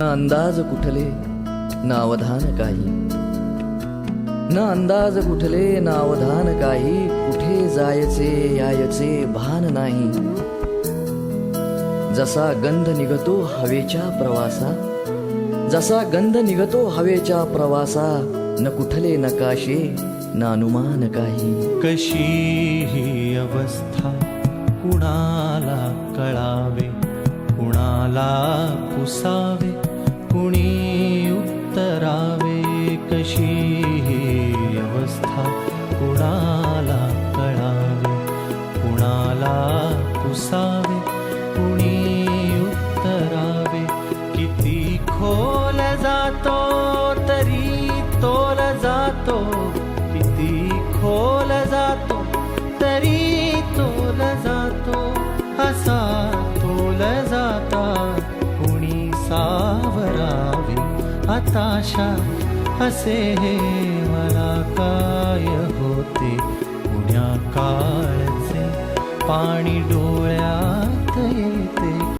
न अंदाज कुठले न अवधान काही. न अंदाज कुठले न अवधान काही कुठे जायचे यायचे भान नाही. जसा गंध निघतो हवेच्या प्रवासा जसा गंध निघतो हवेच्या प्रवासा न कुठले नकाशे न अनुमान काही. कशी ही अवस्था कुणाला कळावे कुणाला पुसावे? कशी ही अवस्था कुणाला कळावे? कुणाला पुसावे? कुणी उत्तरावे? किती खोल जातो तरी तोल जातो. किती खोल जातो तरी तोल जातो. असा तोल जाता. कुणी सावरावे? हताशा असे हे मला काय होते? पुण्या काळचे पाणी डोळे